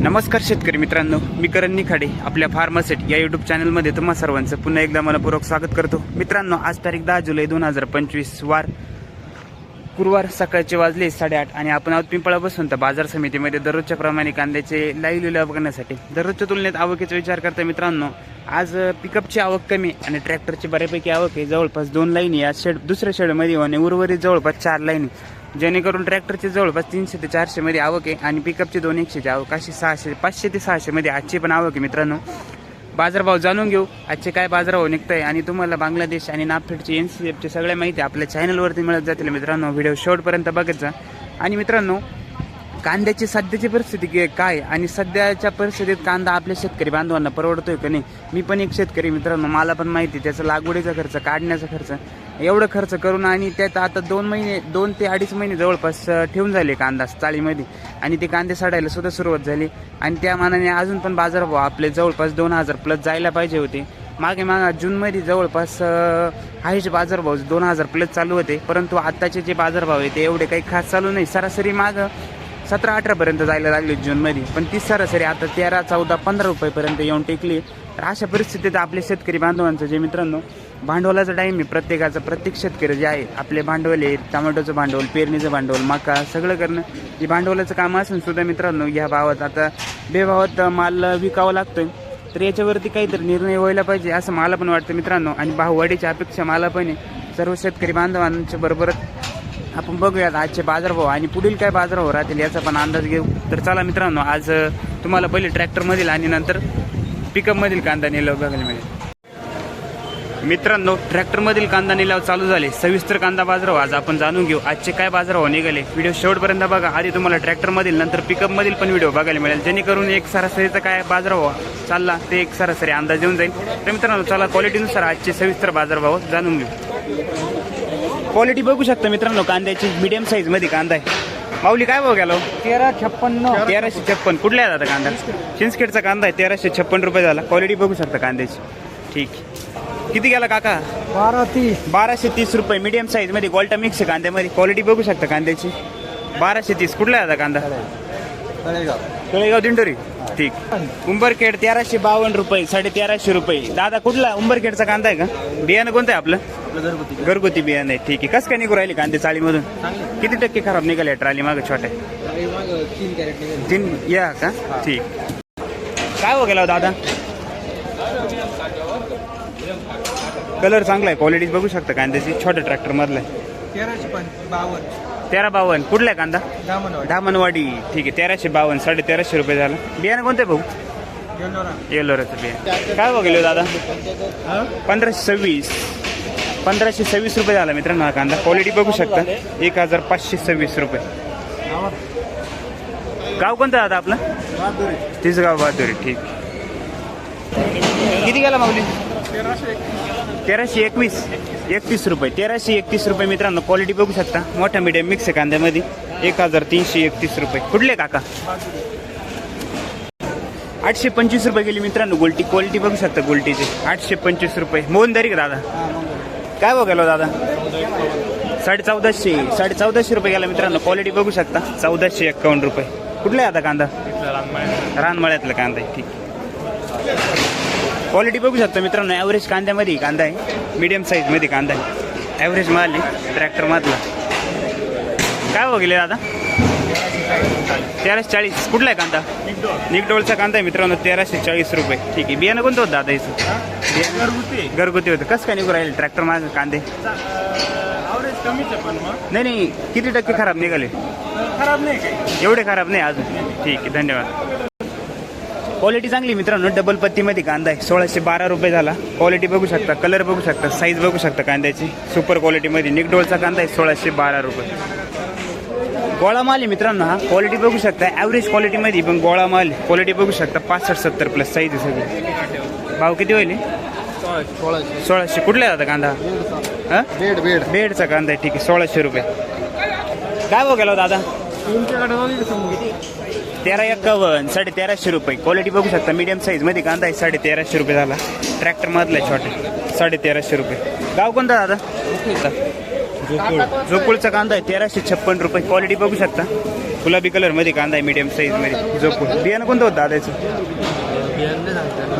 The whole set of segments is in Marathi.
नमस्कार शेतकरी मित्रांनो मी करण निखाडे आपल्या फार्मासेट या युट्यूब चॅनलमध्ये तुम्हा सर्वांचं पुन्हा एकदा मनपूर्वक स्वागत करतो. मित्रांनो आज तारीख दहा जुलै दोन हजार पंचवीस वार गुरुवार सकाळचे वाजले साडेआठ आणि आपण आहोत पिंपळा बसून तर बाजार समितीमध्ये. दररोजच्या प्रमाणे कांद्याचे लाईव्ह लिलाव बघण्यासाठी. दररोजच्या तुलनेत आवकीचा विचार करता मित्रांनो आज पिकअपची आवक कमी आणि ट्रॅक्टरची बऱ्यापैकी आवक आहे. जवळपास दोन लाईनी या शेड दुसऱ्या शेडमध्ये आणि उर्वरित जवळपास चार लाईनी. जेणेकरून ट्रॅक्टरची जवळपास तीनशे ते चारशे मध्ये आवक आहे आणि पिकअपची दोन एकशेची आवक. अशी सहाशे पाचशे ते सहाशे मध्ये आजची पण आवक आहे मित्रांनो. बाजारभाव जाणून घेऊ. आजचे काय बाजारभाव निघताय आणि तुम्हाला बांगलादेश आणि नागपूरची एन सी एफची सगळ्या माहिती आपल्या चॅनलवरती मिळत जातील मित्रांनो. व्हिडिओ शेवटपर्यंत बघत जा. आणि मित्रांनो कांद्याची सध्याची परिस्थिती काय? आणि सध्याच्या परिस्थितीत कांदा आपल्या शेतकरी बांधवांना परवडतोय का नाही? मी पण एक शेतकरी मित्रांनो मला पण माहिती त्याचा लागवडीचा खर्च काढण्याचा खर्च एवढं खर्च करून आणि त्यात आता दोन महिने दोन ते अडीच महिने जवळपास ठेवून झाले कांदा चाळीमध्ये. आणि ते कांदे साडायला सुद्धा सुरुवात झाली. आणि त्या मानाने अजून पण बाजारभाव आपले जवळपास दोन हजार प्लस जायला पाहिजे होते. मागे मागा जूनमध्ये जवळपास अं, बाजारभाव दोन हजार प्लस चालू होते. परंतु आत्ताचे जे बाजारभाव आहे ते एवढे काही खास चालू नाही. सरासरी मागं सतरा अठरापर्यंत जायला लागली जूनमध्ये. पण ती सरासरी आता तेरा चौदा पंधरा रुपयेपर्यंत येऊन टेकली. तर अशा परिस्थितीत आपले शेतकरी बांधवांचं जे मित्रांनो भांडवलाचा टाईम आहे प्रत्येकाचं प्रत्येक शेतकरी जे आहे आपले भांडवल आहे टमाटोचं भांडवल पेरणीचं भांडवल मका सगळं करणं जे भांडवलाचं काम असून सुद्धा मित्रांनो ह्या भावात आता बेभावात माल विकावा लागतोय. तर याच्यावरती काहीतरी निर्णय व्हायला पाहिजे असं मला पण वाटतं मित्रांनो. आणि भाववाढीच्या अपेक्षा मला पण आहे. सर्व शेतकरी बांधवांच्या बरोबरच आपण बघूयात आजचे बाजारभाव आणि पुढील काय बाजारभाव राहतील याचा पण अंदाज घेऊ. तर चला मित्रांनो आज तुम्हाला पहिले ट्रॅक्टरमधील आणि नंतर पिकअपमधील कांदा निलाव बघायला मिळेल. मित्रांनो ट्रॅक्टरमधील कांदा निलाव चालू झाले सविस्तर कांदा बाजारभाव. आज आपण जाणून घेऊ आजचे काय बाजारभाव निघाले. व्हिडिओ शेवटपर्यंत बघा. आधी तुम्हाला ट्रॅक्टरमधील नंतर पिकअपमधील पण व्हिडिओ बघायला मिळेल. जेणेकरून एक सरासरीचा काय बाजारभाव चालला ते एक सरासरी अंदाज येऊन जाईल. तर मित्रांनो चला क्वालिटीनुसार आजचे सविस्तर बाजारभाव जाणून घेऊ. क्वालिटी बघू शकता मित्रांनो कांद्याची मीडियम साईजमध्ये कांदा आहे. माऊली काय भाव गेलो तेरा छप्पन्न. तेराशे छप्पन. कुठल्या आहे दादा कांदा? चिंचखेडचा कांदा आहे तेराशे छप्पन रुपये झाला. क्वालिटी बघू शकता कांद्याची. ठीक. किती गेला काका? बारा तीस बाराशे तीस रुपये. मीडियम साईजमध्ये गोल्टा मिक्स आहे कांद्यामध्ये. क्वालिटी बघू शकता कांद्याची. बाराशे तीस. कुठला आहे दादा कांदा? तळेगाव दिंडोरी. ठीक उंबरखेड तेराशे बावन्न रुपये साडे तेराशे रुपये. दादा कुठला उंबरखेडचा कांदा आहे का? बियाणं कोणतं आहे आपलं? घरगुती. बियाणं आहे. ठीक आहे. कसं काय निघू राहिले कांदे चाळीमधून? किती टक्के खराब निघाले ट्रॉली मागे छोट्या? तीन या का? ठीक. काय हो गेला हो दादा? कलर चांगला आहे. क्वालिटी बघू शकता कांद्याची. छोट्या ट्रॅक्टर मधला आहे. तेराशे बावन्न. तेरा बावन्न. कुठला आहे कांदा? दामनवाडी. धामणवाडी ठीक आहे. तेराशे बावन्न साडे तेराशे रुपये झालं. बियाणं कोणतं भाऊ? येलोराचं बियाणं. काय हो गेलो दादा? पंधराशे सव्वीस. पंधराशे सव्वीस रुपये झाला मित्रांनो हा कांदा. क्वालिटी बघू शकता. एक हजार पाचशे सव्वीस रुपये. गाव कोणतं दादा आपलं? तीच गाव बहादुरी. ठीक. किती गेला माऊली? तेराशे एकवीस एकतीस रुपये तेराशे एकतीस रुपये मित्रांनो क्वालिटी बघू शकता. मोठा मीडियम मिक्स आहे कांद्यामध्ये. एक हजार तीनशे एकतीस रुपये. कुठले काका? आठशे पंचवीस रुपये गेली मित्रांनो गोल्टी. क्वालिटी बघू शकता गोल्टीची. आठशे पंचवीस रुपये. मोहन दरी का दादा. काय बघायला हो, दादा? साडे चौदाशे साडे चौदाशे रुपये गेला मित्रांनो क्वालिटी बघू शकता. चौदाशे एक्कावन्न रुपये. कुठला आहे आता कांदा? रानमळ्यातला कांदा आहे. ठीक. क्वालिटी बघू शकता मित्रांनो ॲव्हरेज कांद्यामध्ये कांदा आहे. मीडियम साईजमध्ये कांदा आहे. ॲव्हरेज माल आहे ट्रॅक्टरमधला काय गेले दादा? तेराशे चाळीस. कुठला आहे कांदा? निकडोळचा कांदा आहे मित्रांनो तेराशे चाळीस रुपये. ठीक आहे. बियाणं कोणतं होतं दादा बियाणं घरगुती. घरगुती होतं. कसं काय निघू राहील ट्रॅक्टर माग कांदे? नाही नाही. किती टक्के खराब निघाले? खराब नाही एवढे खराब नाही अजून. ठीक आहे. धन्यवाद. क्वालिटी चांगली मित्रांनो डबल पत्तीमध्ये कांदा आहे. सोळाशे बारा रुपये झाला. क्वालिटी बघू शकता कलर बघू शकता साईज बघू शकता कांद्याची. सुपर क्वालिटीमध्ये निकडोळचा कांदा आहे सोळाशे बारा रुपये. गोळा माल आहे मित्रांनो हा. क्वालिटी बघू शकता ॲव्हरेज क्वालिटीमध्ये पण गोळा माल क्वालिटी बघू शकता पासष्ट सत्तर प्लस साईज आहे सगळी. भाव किती होईल? सोळाशे. सोळाशे. कुठल्या जाता कांदा? हां? Bed bed. बेडचा कांदा आहे ठीक आहे. सोळाशे रुपये. काय गेला हो दादा? तेरा एक्कावन्न साडे तेराशे रुपये. क्वालिटी बघू शकता मीडियम साईजमध्ये कांदा आहे साडे तेराशे रुपये झाला. ट्रॅक्टर मधला आहे छोटे साडे तेराशे रुपये. गाव कोणता दादा? जोकुळचा कांदा आहे तेराशे छप्पन रुपये. क्वालिटी बघू शकता. गुलाबी कलरमध्ये कांदा आहे मीडियम साईजमध्ये. झोपून बियाणं कोणतं होतं दादाचं?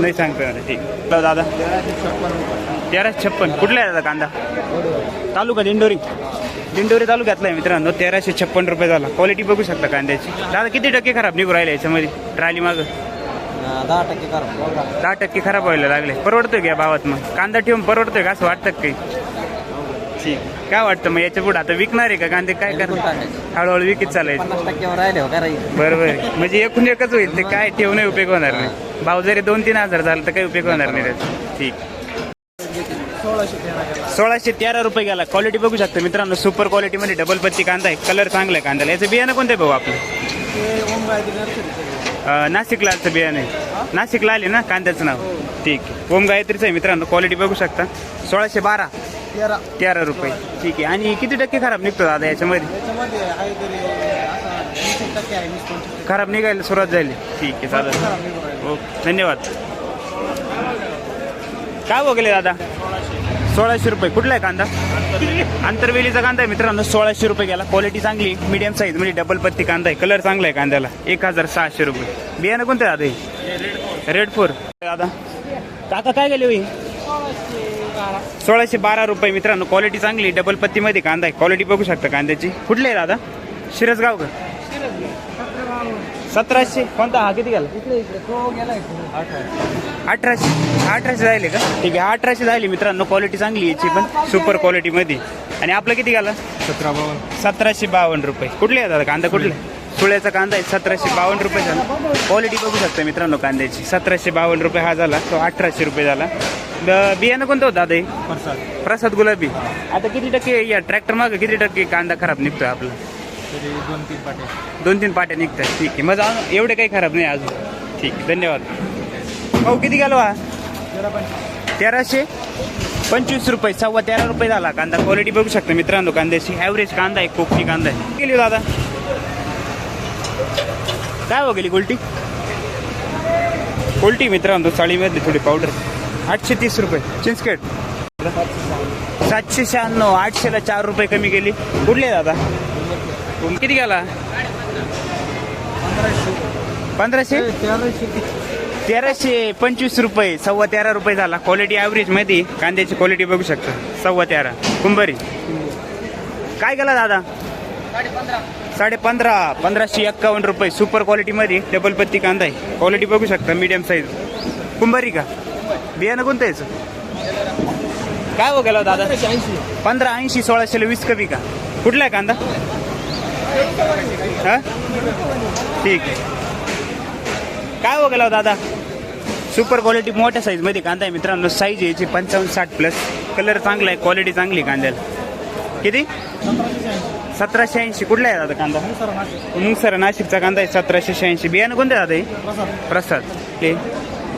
नाही सांगतो ठीक. दादा. तेराशे छप्पन. कुठला आहे दादा कांदा? तालुका दिंडोरी. दिंडोरी तालुक्यातला आहे मित्रांनो तेराशे छप्पन रुपये झाला. क्वालिटी बघू शकता कांद्याची. दादा किती टक्के खराब निघू राहिले याच्यामध्ये? ट्राली मागं? दहा टक्के करा दहा टक्के खराब व्हायला लागले. परवडतोय का भावात मग? कांदा ठेवून परवडतोय का? असं वाटतं काही? ठीक. काय वाटतं मग याच्यापुढे? आता विकणार आहे का कांदे? काय करणार? हळूहळू विकत चालायचं. हो बरोबर. म्हणजे एकूण एकच होईल ते. काय ठेवून उपयोग होणार नाही. भाव जरी दोन तीन हजार झाला तर काही उपयोग होणार नाही त्याचा. ठीक. सोळाशे तेरा रुपये गेला. क्वालिटी बघू शकता मित्रांनो सुपर क्वालिटीमध्ये डबल पत्ती कांदा आहे कलर चांगला आहे कांद्याला. याचं बियाणं कोणतं आहे भाऊ आपलं? ते ओमगायती नर्सरी अं, नाशिक लालचं बियाणं आहे. नाशिकला आले ना कांद्याचं नाव? ठीक आहे. ओम गायत्रीचं आहे मित्रांनो क्वालिटी बघू शकता. सोळाशे बारा. तेरा. तेरा रुपये. ठीक आहे. आणि किती टक्के खराब निघतो दादा याच्यामध्ये? खराब निघायला सुरुवात झाली. ठीक आहे चालेल. ओके धन्यवाद. काय बघले दादा? सोळाशे रुपये. कुठला आहे कांदा? आंतरवेलीचा कांदा आहे मित्रांनो. सोळाशे रुपये गेला. क्वालिटी चांगली. मीडियम साईज म्हणजे डबल पत्ती कांदा आहे. कलर चांगला आहे कांद्याला. एक हजार सहाशे रुपये. बियाणं कोणतं आहे दादा हे? रेड फोर दादा काका काय गेले होई सोळाशे बारा रुपये मित्रांनो. क्वालिटी चांगली. डबल पत्तीमध्ये कांदा आहे. क्वालिटी बघू शकता कांद्याची. कुठले आहे दादा? शिरसगाव का? सतराशे? कोणता? हा किती गेला? अठराशे? अठराशे राहिले का? ठीक आहे अठराशे झाली मित्रांनो. क्वालिटी चांगली याची पण. सुपर क्वालिटी मध्ये. आणि आपलं किती गेला? सतरा बावन्न. सतराशे बावन्न रुपये. कुठले आहे दादा कांदा? कुठले? सुळ्याचा कांदा आहे. सतराशे बावन्न रुपये झाला. क्वालिटी बघू शकता मित्रांनो कांद्याची. सतराशे बावन्न रुपये हा झाला. तो अठराशे रुपये झाला. बियाणं कोणतं होतं दादा प्रसाद. प्रसाद गुलाबी. आता किती टक्के या ट्रॅक्टर मागं किती टक्के कांदा खराब निघतोय आपला? तरी दोन तीन पाटे दोन तीन पाट्या निघतात. ठीक आहे. मग अजून एवढे काही खराब नाही अजून. ठीक आहे धन्यवाद. भाऊ किती गेलो हा? तेराशे? पंचवीस रुपये सव्वा तेरा रुपये झाला. कांदा क्वालिटी बघू शकता मित्रांनो कांद्याची. ॲव्हरेज कांदा आहे कोकणी कांदा आहे. गेली हो दादा? काय हो गेली उलटी उलटी मित्रांनो चाळीमधली थोडी पावडर आठशे तीस रुपये. चिंचकेट सातशे शहाण्णव आठशेला चार रुपये कमी गेली कुठले दादा. किती गेला? पंधराशे. तेराशे. तेराशे पंचवीस रुपये सव्वा तेरा रुपये झाला. क्वालिटी ॲव्हरेजमध्ये कांद्याची क्वालिटी बघू शकता. सव्वा तेरा. कुंभारी. काय केला दादा? साडे पंधरा पंधराशे एक्कावन्न रुपये. सुपर क्वालिटी मध्ये डबल पत्ती कांदा आहे. क्वालिटी बघू शकता मीडियम साईज कुंभारी का? बियाणं कोणतं याचं? काय हो गेला दादा? ऐंशी. पंधरा ऐंशी सोळाशेला वीस कमी का? कुठला आहे कांदा? हा? ठीक. आहे काय हो गेला हो दादा? सुपर क्वालिटी मोठ्या साईजमध्ये कांदा आहे मित्रांनो. साईज याची पंचावन्न साठ प्लस कलर चांगला आहे क्वालिटी चांगली आहे कांद्याला. किती? सतराशे ऐंशी. कुठला आहे दादा कांदा? मग सर नाशिकचा कांदा आहे सतराशे शहाऐंशी. बियाणं कोणतं आहे दादा हे? प्रसाद. प्रसाद. ते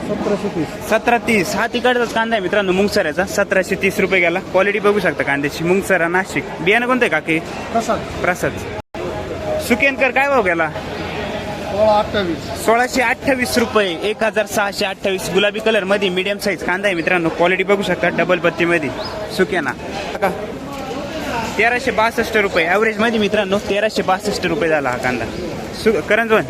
सतराशे तीस. सतरा तीस. हा तिकडचाच कांदा आहे मित्रांनो मुंगसऱ्याचा. सतराशे तीस रुपये गेला. क्वालिटी बघू शकता कांद्याची. मुंगसरा नाशिक बियाणं कोणतं आहे काकी? प्रसाद. प्रसाद. सुकेनकर काय भाव गेला? सोळा अठ्ठावीस. सोळाशे अठ्ठावीस रुपये एक हजार सहाशे अठ्ठावीस. गुलाबी कलरमध्ये मीडियम साईज कांदा आहे मित्रांनो. क्वालिटी बघू शकता डबल पत्ती मध्ये. सुक्याना का? तेराशे बासष्ट रुपये. ॲव्हरेजमध्ये मित्रांनो तेराशे बासष्ट रुपये झाला हा कांदा. सु करंजवन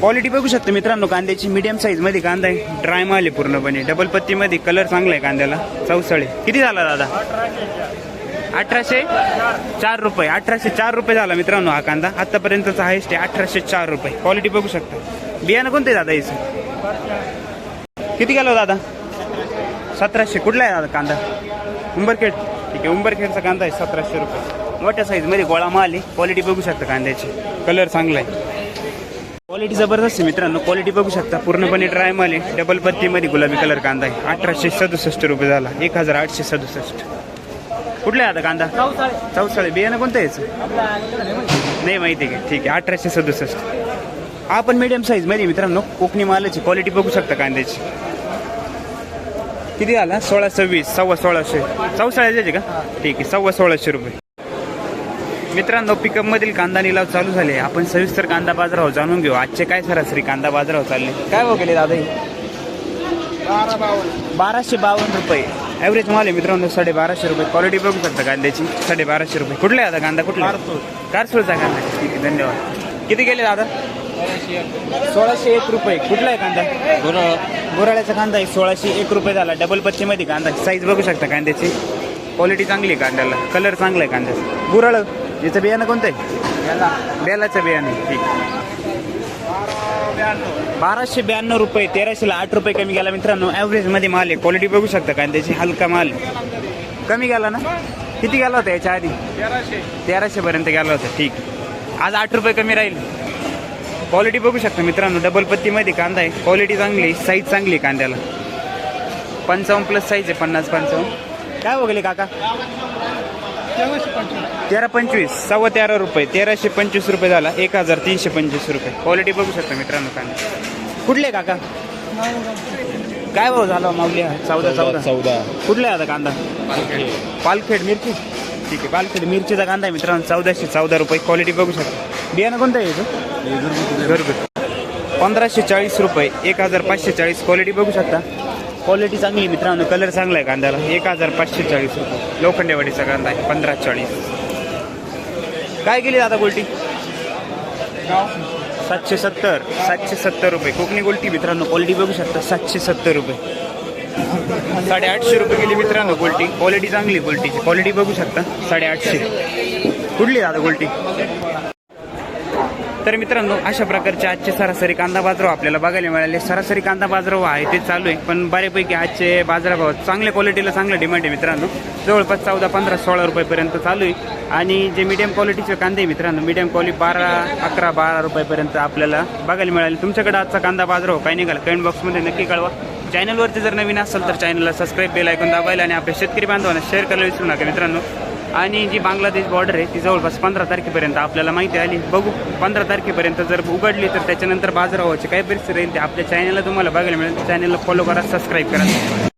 क्वालिटी बघू शकता मित्रांनो कांद्याची मीडियम साईजमध्ये कांदा आहे. ड्राय माल आहे पूर्णपणे. डबल पत्ती मध्ये कलर चांगला आहे कांद्याला. चौसळे किती झाला दादा? अठराशे चार रुपये. अठराशे चार रुपये झाला मित्रांनो हा कांदा. आतापर्यंतचा हायस्ट आहे अठराशे चार रुपये. क्वालिटी बघू शकता. बियाणं कोणते दादा याचं? किती गेलो दादा? सतराशे. कुठला आहे दादा कांदा? उंबरखेड. ठीक आहे उंबरखेडचा कांदा आहे सतराशे रुपये. मोठ्या साईजमध्ये गोळा माल आहे. क्वालिटी बघू शकता कांद्याची. कलर चांगला आहे. क्वालिटी जबरदस्त आहे मित्रांनो. क्वालिटी बघू शकता. पूर्णपणे ड्राय माल आहे. डबल पत्तीमध्ये गुलाबी कलर कांदा आहे. अठराशे सदुसष्ट रुपये झाला. एक हजार आठशे सदुसष्ट. कुठला आहे आता कांदा? चौसाळे. बियाणं कोणतं यायचं नाही माहिती आहे का? ठीक आहे अठराशे सदुसष्ट. आपण मिडियम साईजमध्ये मित्रांनो. कोकणी मालाची क्वालिटी बघू शकता कांद्याची. किती झाला सोळा सव्वीस सव्वा सोळाशे. चौसाळ्या द्यायचे का? ठीक आहे सव्वा सोळाशे रुपये. मित्रांनो पिकअप मधील कांदा निलाव चालू झाले. आपण सविस्तर कांदा बाजारावर जाणून घेऊ. आजचे काय सरासरी कांदा बाजारावर चालले? काय हो गेले दादा बाराशे बावन्न रुपये. ॲव्हरेज माल आहे मित्रांनो साडे बाराशे रुपये. क्वालिटी बघू शकता कांद्याची. साडे बाराशे रुपये. कुठला आहे आता कांदा? कुठला कारसूळ. कारसूळचा कांदा. ठीक आहे धन्यवाद. किती गेले दादा? सोळाशे एक रुपये. कुठला आहे कांदा? बोराळ्याचा कांदा आहे. सोळाशे एक रुपये झाला. डबल पत्तीमध्ये कांदा. साईज बघू शकता कांद्याची. क्वालिटी चांगली आहे कांद्याला. कलर चांगला आहे कांद्याचा. गुराळ. याचं बियाणं कोणतं आहे? बेलाचं बियाणं. ठीक. बाराशे ब्याण्णव. रुपये तेराशेला आठ रुपये कमी गेला मित्रांनो ॲव्हरेजमध्ये माल आहे. क्वालिटी बघू शकता कांद्याची हलका माल कमी गेला ना? किती गेला होता याच्या आधी? तेराशे. पर्यंत गेला होता. ठीक. आज आठ रुपये कमी राहील. क्वालिटी बघू शकता मित्रांनो. डबल पत्तीमध्ये कांदा आहे. क्वालिटी चांगली साईज चांगली आहे कांद्याला. पंचावन्न प्लस साईज आहे. पन्नास पंचावन्न. काय बघले काका? तेरा पंचवीस. सव्वा तेरा रुपये. तेराशे पंचवीस रुपये झाला. एक हजार तीनशे पंचवीस रुपये. क्वालिटी बघू शकता मित्रांनो कांदा कुठले काका? काय भाव झाला माऊली? चौदा चौदा. चौदा. कुठले आहे आता कांदा? पालखेड. मिरची? ठीक आहे पालखेड मिरचीचा कांदा आहे मित्रांनो. चौदाशे चौदा रुपये. क्वालिटी बघू शकता. बियाणं कोणतं आहे घरगुती. पंधराशे चाळीस रुपये. एक हजार पाचशे चाळीस. क्वालिटी बघू शकता. क्वालिटी चांगली आहे मित्रांनो. कलर चांगला आहे कांद्याला. एक हजार पाचशे चाळीस रुपये. लोखंडेवाडीचा कांदा आहे पंधरा चाळीस. काय केली दादा गोल्टी? सातशे सत्तर. सातशे सत्तर रुपये. कोकणी गोल्टी मित्रांनो क्वालिटी बघू शकता. सातशे सत्तर रुपये. साडेआठशे रुपये गेली मित्रांनो गोल्टी. क्वालिटी चांगली गोल्टीची. क्वालिटी बघू शकता. साडेआठशे. कुठली दादा गोल्टी? तर मित्रांनो अशा प्रकारचे आजचे सरासरी कांदा बाजारभाव आपल्याला बघायला मिळाले. सरासरी कांदा बाजारभाव आहे ते चालू आहे. पण बऱ्यापैकी आजचे बाजारभाव चांगल्या क्वालिटीला चांगलं डिमांड आहे मित्रांनो. जवळपास चौदा पंधरा सोळा रुपयेपर्यंत चालू आहे. आणि जे मीडियम क्वालिटीचे कांदे आहे मित्रांनो मीडियम क्वालिटी बारा अकरा बारा रुपयेपर्यंत आपल्याला बघायला मिळाले. तुमच्याकडे आजचा कांदा बाजारभाव काय निघाला? कमेंट बॉक्समध्ये नक्की कळवा. चॅनलवरती जर नवीन असेल तर चॅनलला सबस्क्राईब बेल ऐकून दाबायला आणि आपल्या शेतकरी बांधवांना शेअर करायला विसरू नका मित्रांनो. आणि जी बांगलादेश बॉर्डर आहे ती जवळपास पंधरा तारखेपर्यंत आपल्याला माहिती आली. बघू पंधरा तारखेपर्यंत जर उघडली तर त्याच्यानंतर बाजारावाची काय परिस्थिती राहील ते आपल्या चॅनलला तुम्हाला बघायला मिळेल. चॅनलला फॉलो करा सबस्क्राईब करा.